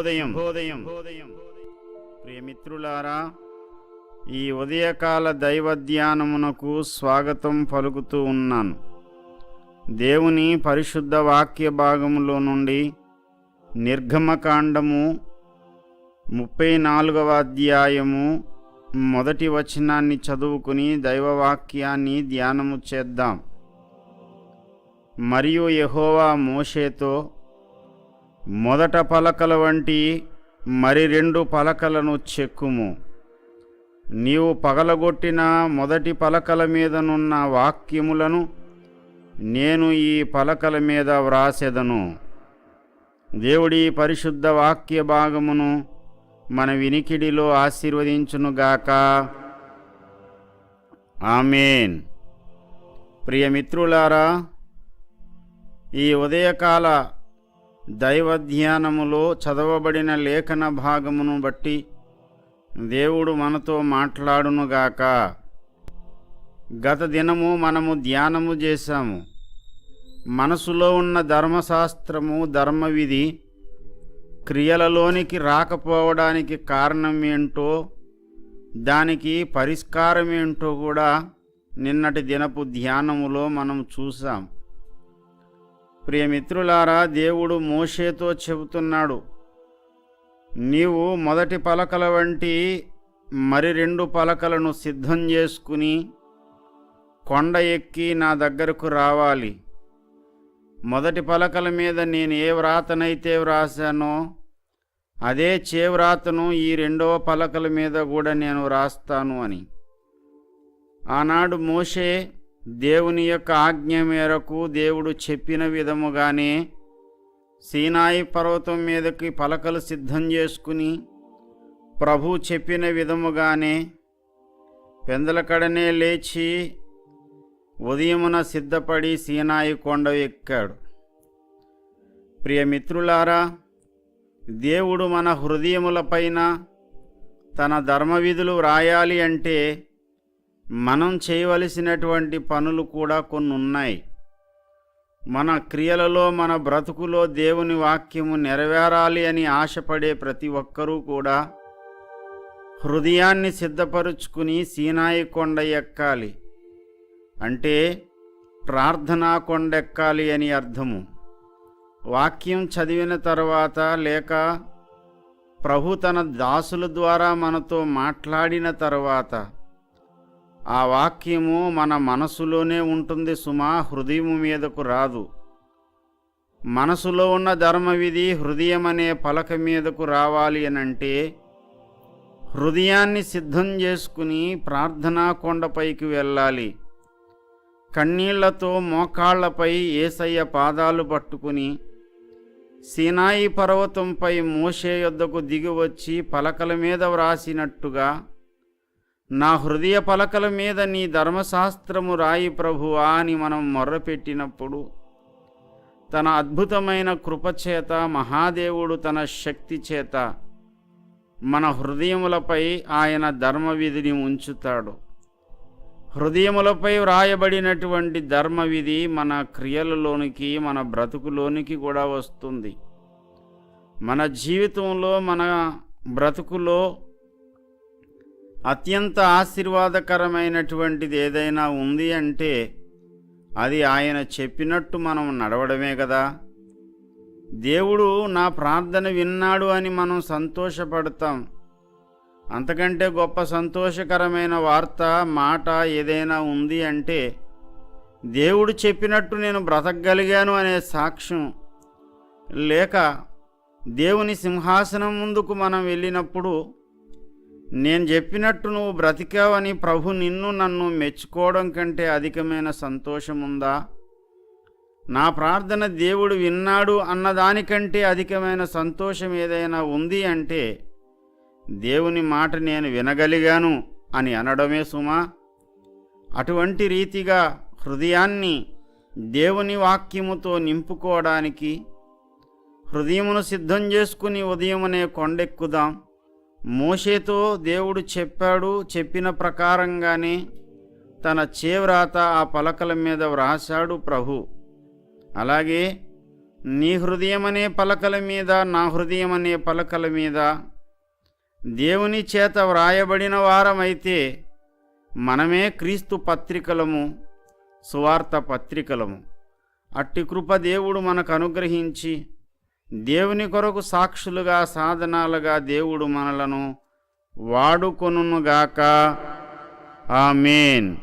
శుభోదయం. ప్రియమిత్రులారా ఈ ఉదయకాల దైవ ధ్యానమునకు స్వాగతం పలుకుతూ ఉన్నాను. దేవుని పరిశుద్ధ వాక్య భాగములో నుండి నిర్గమకాండము ముప్పై నాలుగవ అధ్యాయము మొదటి వచనాన్ని చదువుకుని దైవవాక్యాన్ని ధ్యానము చేద్దాం. మరియు యెహోవా మోషేతో మొదట పలకల వంటి మరి రెండు పలకలను చెక్కుము. నీవు పగలగొట్టిన మొదటి పలకల మీదనున్న వాక్యములను నేను ఈ పలకల మీద వ్రాసెదను. దేవుడి పరిశుద్ధ వాక్య భాగమును మన వినికిడిలో ఆశీర్వదించునుగాక. ఆమెన్. ప్రియమిత్రులారా ఈ ఉదయకాల దైవ ధ్యానములో చదవబడిన లేఖన భాగమును బట్టి దేవుడు మనతో మాట్లాడునుగాక. గత దినము మనము ధ్యానము చేశాము. మనసులో ఉన్న ధర్మశాస్త్రము ధర్మవిధి క్రియలలోనికి రాకపోవడానికి కారణం ఏంటో దానికి పరిష్కారం ఏంటో కూడా నిన్నటి దినపు ధ్యానములో మనం చూసాం ప్రియమిత్రులారా దేవుడు మోషేతో చెబుతున్నాడు నీవు మొదటి పలకల వంటి మరి రెండు పలకలను సిద్ధం చేసుకుని కొండ ఎక్కి నా దగ్గరకు రావాలి. మొదటి పలకల మీద నేను ఏ వ్రాతనైతే వ్రాసానో అదే చేవ్రాతను ఈ రెండవ పలకల మీద కూడా నేను వ్రాస్తాను అని. ఆనాడు మోషే దేవుని యొక్క ఆజ్ఞ మేరకు దేవుడు చెప్పిన విధముగానే సీనాయి పర్వతం మీదకి పలకలు సిద్ధం చేసుకుని ప్రభు చెప్పిన విధముగానే పెందలకడనే లేచి ఉదయమున సిద్ధపడి సీనాయి కొండ ఎక్కాడు. ప్రియమిత్రులారా దేవుడు మన హృదయములపైన తన ధర్మవిధులు వ్రాయాలి అంటే మనం చేయవలసినటువంటి పనులు కూడా కొన్ని ఉన్నాయి మన క్రియలలో మన బ్రతుకులో దేవుని వాక్యము నెరవేరాలి అని ఆశపడే ప్రతి ఒక్కరూ కూడా హృదయాన్ని సిద్ధపరుచుకుని సీనాయి కొండ ఎక్కాలి. అంటే ప్రార్థనా కొండెక్కాలి అని అర్థము. వాక్యం చదివిన తర్వాత లేక ప్రభు తన దాసుల ద్వారా మనతో మాట్లాడిన తర్వాత ఆ వాక్యము మన మనసులోనే ఉంటుంది సుమా హృదయము మీదకు రాదు. మనసులో ఉన్న ధర్మవిధి హృదయం అనే పలక మీదకు రావాలి అనంటే హృదయాన్ని సిద్ధం చేసుకుని ప్రార్థనా కొండపైకి వెళ్ళాలి. కన్నీళ్ళతో మోకాళ్ళపై ఏసయ్య పాదాలు పట్టుకుని సీనాయి పర్వతంపై మోషే యొద్దకు దిగివచ్చి పలకల మీద వ్రాసినట్టుగా నా హృదయ పలకల మీద నీ ధర్మశాస్త్రము రాయి ప్రభువా అని మనం మొర్రపెట్టినప్పుడు తన అద్భుతమైన కృపచేత మహాదేవుడు తన శక్తి చేత మన హృదయములపై ఆయన ధర్మవిధిని ఉంచుతాడు. హృదయములపై వ్రాయబడినటువంటి ధర్మవిధి మన క్రియలలోనికి మన బ్రతుకులోనికి కూడా వస్తుంది. మన జీవితంలో మన బ్రతుకులో అత్యంత ఆశీర్వాదకరమైనటువంటిది ఏదైనా ఉంది అంటే అది ఆయన చెప్పినట్టు మనం నడవడమే కదా. దేవుడు నా ప్రార్థన విన్నాడు అని మనం సంతోషపడతాం. అంతకంటే గొప్ప సంతోషకరమైన వార్త మాట ఏదైనా ఉంది అంటే దేవుడు చెప్పినట్టు నేను బ్రతకగలిగాను అనే సాక్ష్యం. లేక దేవుని సింహాసనం ముందుకు మనం వెళ్ళినప్పుడు నేను చెప్పినట్టు నువ్వు బ్రతికావని ప్రభు నిన్ను నన్ను మెచ్చుకోవడం కంటే అధికమైన సంతోషం ఉందా నా ప్రార్థన దేవుడు విన్నాడు అన్నదానికంటే అధికమైన సంతోషం ఏదైనా ఉంది అంటే దేవుని మాట నేను వినగలిగాను అని అనడమే సుమా. అటువంటి రీతిగా హృదయాన్ని దేవుని వాక్యముతో నింపుకోవడానికి హృదయమును సిద్ధం చేసుకుని ఉదయమనే కొండెక్కుదాం. మోషేతో దేవుడు చెప్పాడు చెప్పిన ప్రకారంగానే తన చేవ్రాత ఆ పలకల మీద వ్రాశాడు ప్రభు. అలాగే నీ హృదయం అనే పలకల మీద నా హృదయం అనే పలకల మీద దేవుని చేత వ్రాయబడిన వారమైతే మనమే క్రీస్తు పత్రికలము సువార్త పత్రికలము. అట్టి కృప దేవుడు మనకు అనుగ్రహించి దేవుని కొరకు సాక్షులుగా సాధనాలుగా దేవుడు మనలను వాడుకొనుగాక ఆమెన్.